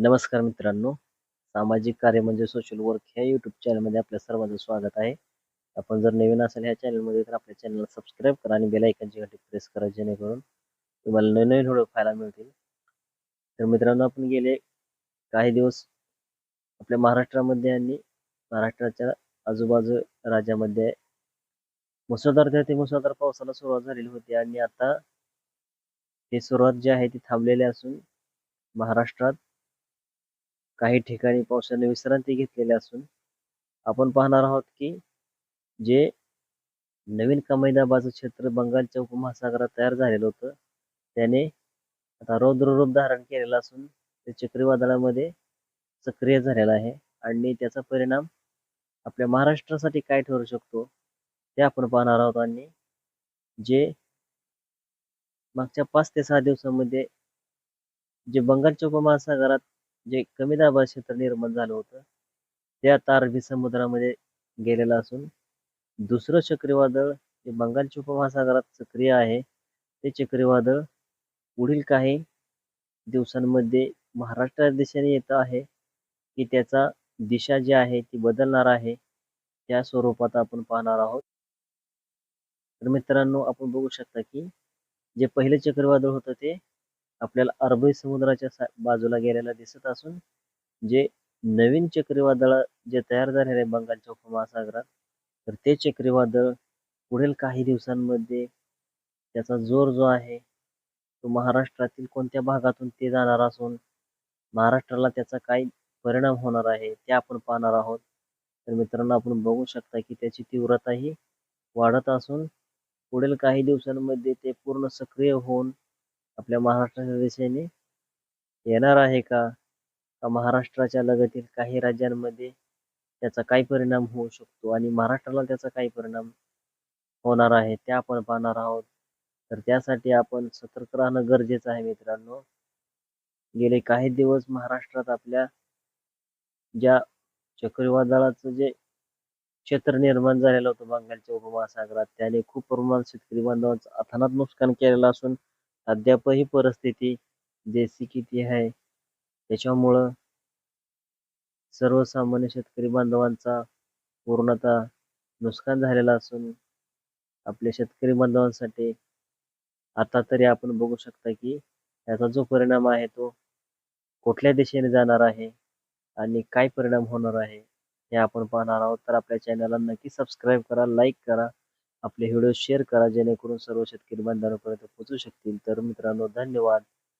नमस्कार मित्रांनो. सामाजिक कार्य म्हणजे सोशल वर्क ह्या यूट्यूब चॅनलमध्ये आपल्या सर्वांचं स्वागत आहे. आपण जर नवीन असेल ह्या चॅनलमध्ये तर आपल्या चॅनलला सबस्क्राईब करा आणि बेल आयकनची घंटी प्रेस करा जेणेकरून तुम्हाला नवीन नवीन व्हिडिओ पाहायला मिळतील. तर मित्रांनो आपण गेले काही दिवस आपल्या महाराष्ट्रामध्ये आणि महाराष्ट्राच्या आजूबाजू राज्यामध्ये मुसळधार ते मुसळधार पावसाला सुरुवात झालेली होती आणि आता ही सुरुवात जी आहे ती थांबलेली असून महाराष्ट्रात काही ठिकाणी पावसाने विश्रांती घेतलेली असून आपण पाहणार आहोत की जे नवीन कमाईदाबाचं क्षेत्र बंगालच्या उपमहासागरात तयार झालेलं होतं त्याने आता रौद्र रूप धारण केलेलं असून ते चक्रीवादळामध्ये सक्रिय झालेला आहे आणि त्याचा परिणाम आपल्या महाराष्ट्रासाठी काय ठरू शकतो ते आपण पाहणार आहोत आणि जे मागच्या पाच ते सहा दिवसामध्ये जे बंगालच्या उपमहासागरात जे कमी दाबाचे क्षेत्र निर्माण झालं होतं ते आता अरबी समुद्रामध्ये गेलेलं असून दुसरं चक्रीवादळ जे बंगालच्या उपमहासागरात सक्रिय आहे. ते चक्रीवादळ पुढील काही दिवसांमध्ये महाराष्ट्र दिशेने येत आहे की त्याचा दिशा जी आहे ती बदलणार आहे त्या स्वरूपात आपण पाहणार आहोत. तर मित्रांनो आपण बघू शकता की जे पहिले चक्रीवादळ होतं ते आपल्याला अरबी समुद्राच्या बाजूला गेलेला दिसत असून जे नवीन चक्रीवादळ जे तयार झालेले आहे बंगालच्या उपमहासागरात तर ते चक्रीवादळ पुढील काही दिवसांमध्ये त्याचा जोर जो आहे तो महाराष्ट्रातील कोणत्या भागातून ते जाणार असून महाराष्ट्राला त्याचा काय परिणाम होणार आहे ते आपण पाहणार आहोत. तर मित्रांनो आपण बघू शकता की त्याची तीव्रताही वाढत असून पुढील काही दिवसांमध्ये ते पूर्ण सक्रिय होऊन आपल्या महाराष्ट्राच्या दिशेने येणार आहे का? महाराष्ट्राच्या लगतील काही राज्यांमध्ये त्याचा काय परिणाम होऊ शकतो आणि महाराष्ट्राला त्याचा काय परिणाम होणार आहे ते आपण पाहणार आहोत. तर त्यासाठी आपण सतर्क राहणं गरजेचं आहे मित्रांनो. गेले काही दिवस महाराष्ट्रात आपल्या ज्या चक्रीवादळाचं जे क्षेत्र निर्माण झालेलं होतं बंगालच्या उपमहासागरात त्याने खूप प्रमाणात शेतकरी बांधवांचं अथानात नुकसान केलेलं असून अद्यापही परिस्थिती जैसी की ती आहे. त्याच्यामुळं सर्वसामान्य शेतकरी बांधवांचा पूर्णतः नुकसान झालेला असून आपल्या शेतकरी बांधवांसाठी आता तरी आपण बघू शकता की याचा जो परिणाम आहे तो कुठल्या दिशेने जाणार आहे आणि काय परिणाम होणार आहे हे आपण पाहणार आहोत. तर आपल्या चॅनलला नक्की सबस्क्राईब करा लाईक करा आपले व्हिडिओ शेअर करा जेणेकरून सर्व शेतकरी बांधवांपर्यंत पोहोचू शकतील. तर मित्रांनो धन्यवाद.